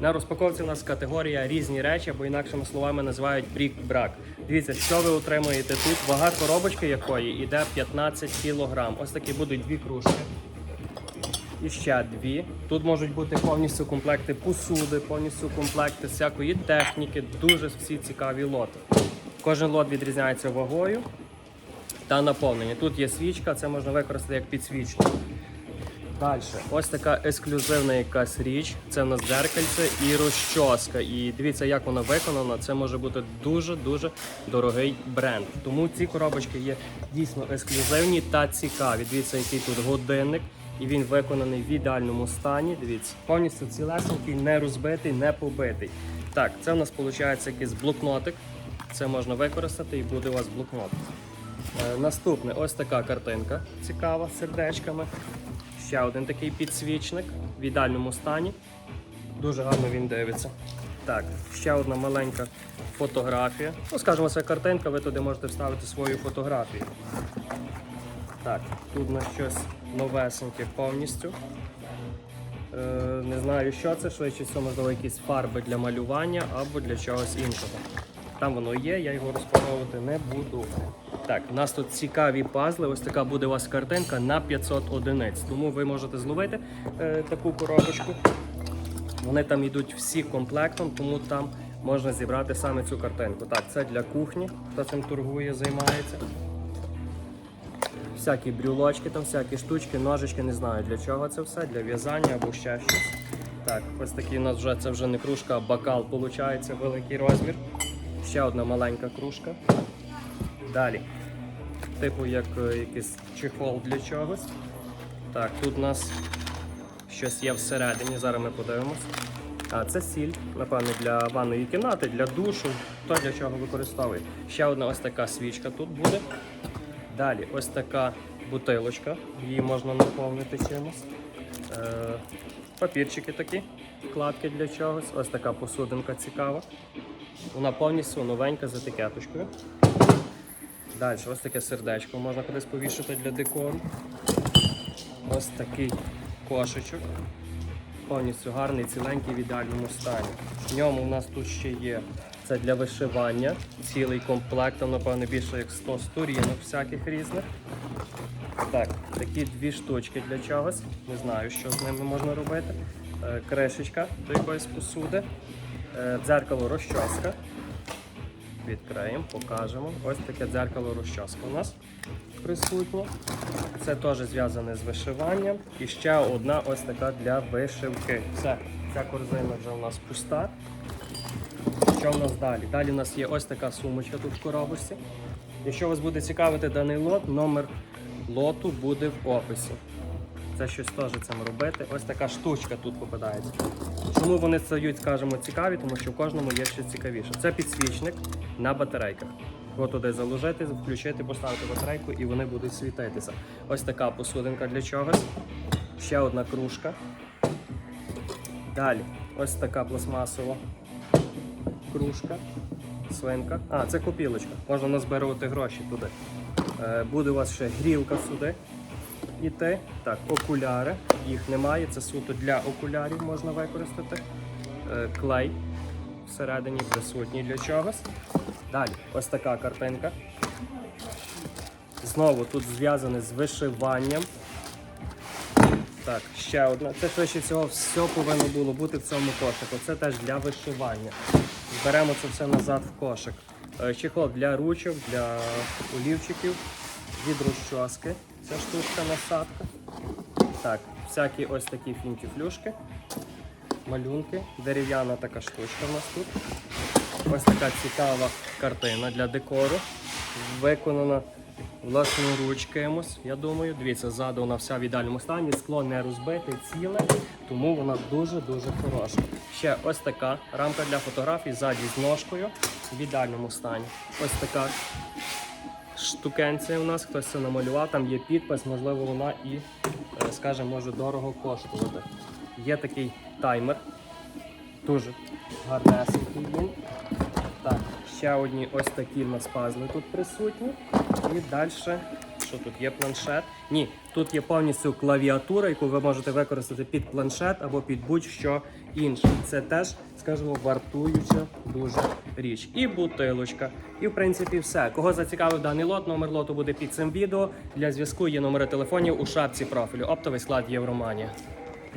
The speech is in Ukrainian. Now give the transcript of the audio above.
На розпаковці у нас категорія різні речі, або інакшими словами називають брік-брак. Дивіться, що ви отримуєте тут. Вага коробочки якої йде 15 кг. Ось такі будуть дві кружки. І ще дві. Тут можуть бути повністю комплекти посуди, повністю комплекти всякої техніки. Дуже всі цікаві лоти. Кожен лот відрізняється вагою та наповнення. Тут є свічка, це можна використати як підсвічник. Далі, ось така ексклюзивна якась річ. Це в нас дзеркальце і розчоска. І дивіться, як вона виконана. Це може бути дуже-дуже дорогий бренд. Тому ці коробочки є дійсно ексклюзивні та цікаві. Дивіться, який тут годинник, і він виконаний в ідеальному стані. Дивіться, повністю цілесенький, не розбитий, не побитий. Так, це в нас виходить якийсь блокнотик. Це можна використати і буде у вас блокнот. Е, Наступне ось така картинка цікава з сердечками. Ще один такий підсвічник в ідеальному стані. Дуже гарно він дивиться. Так, ще одна маленька фотографія. Ну, скажімо, це картинка, ви туди можете вставити свою фотографію. Так, тут на щось новесеньке повністю. Е, не знаю, що це, швидше всього, можливо, якісь фарби для малювання або для чогось іншого. Там воно є, я його розпаковувати не буду. Так, у нас тут цікаві пазли. Ось така буде у вас картинка на 500 одиниць. Тому ви можете зловити е, таку коробочку. Вони там йдуть всі комплектом, тому там можна зібрати саме цю картинку. Так, це для кухні, хто цим торгує, займається. Всякі брюлочки, там всякі штучки, ножички, не знаю для чого це все, для в'язання або ще щось. Так, ось такий у нас вже це вже не кружка, а бокал, виходить, великий розмір. Ще одна маленька кружка. Далі. Типу як е, якийсь чехол для чогось. Так, тут у нас щось є всередині, зараз ми подивимось. А, це сіль, напевно, для ванної кімнати, для душу, то для чого використовує. Ще одна ось така свічка тут буде. Далі ось така бутилочка, її можна наповнити чимось. Е, папірчики такі, вкладки для чогось. Ось така посудинка цікава. Вона повністю новенька з етикеточкою. Далі, ось таке сердечко можна кудись повішати для декору. Ось такий кошечок. Повністю гарний, ціленький в ідеальному стані. В ньому у нас тут ще є це для вишивання. Цілий комплект, там, напевно, більше як 100 сторінок всяких різних. Так, такі дві штучки для чогось. Не знаю, що з ними можна робити. Е, Кришечка до якоїсь посуди. Е, Дзеркало розчоска. Відкриємо, покажемо. Ось таке дзеркало розчоска у нас присутнє. Це теж зв'язане з вишиванням. І ще одна ось така для вишивки. Все, ця корзина вже у нас пуста. Що в нас далі? Далі у нас є ось така сумочка тут в коробочці. Якщо вас буде цікавити даний лот, номер лоту буде в описі. Це щось теж цим робити. Ось така штучка тут попадається. Чому вони стають, скажімо, цікаві? Тому що в кожному є щось цікавіше. Це підсвічник на батарейках. Його туди заложити, включити, поставити батарейку і вони будуть світитися. Ось така посудинка для чогось. Ще одна кружка. Далі, ось така пластмасова кружка, свинка. А, це копілочка. Можна назбирувати гроші туди. Е, буде у вас ще грілка сюди. Іти. Так, окуляри. Їх немає. Це суто для окулярів можна використати. Е, клей всередині присутній для чогось. Далі, ось така картинка. Знову тут зв'язане з вишиванням. Так, ще одна. Це швидше всього все повинно було бути в цьому кошику. Це теж для вишивання. Зберемо це все назад в кошик. Чехол для ручок, для олівчиків, від розчоски. Ця штучка насадка. Так, всякі ось такі фінтіфлюшки, малюнки, дерев'яна така штучка у нас тут. Ось така цікава картина для декору. Виконана власноруч кимось, я думаю. Дивіться, ззаду вона вся в ідеальному стані, скло не розбите, ціле, тому вона дуже-дуже хороша. Ще ось така рамка для фотографій ззаді з ножкою в ідеальному стані. Ось така штукенція у нас, хтось це намалював, там є підпис, можливо, вона і, е, скажімо, може дорого коштувати. Є такий таймер, дуже гарнесенький він. Так, ще одні ось такі в нас пазли тут присутні. І далі що тут є планшет. Ні, тут є повністю клавіатура, яку ви можете використати під планшет або під будь-що інше. Це теж, скажімо, вартуюча дуже річ. І бутилочка. І в принципі все. Кого зацікавив даний лот, номер лоту буде під цим відео. Для зв'язку є номери телефонів у шапці профілю. Оптовий склад Євроманія.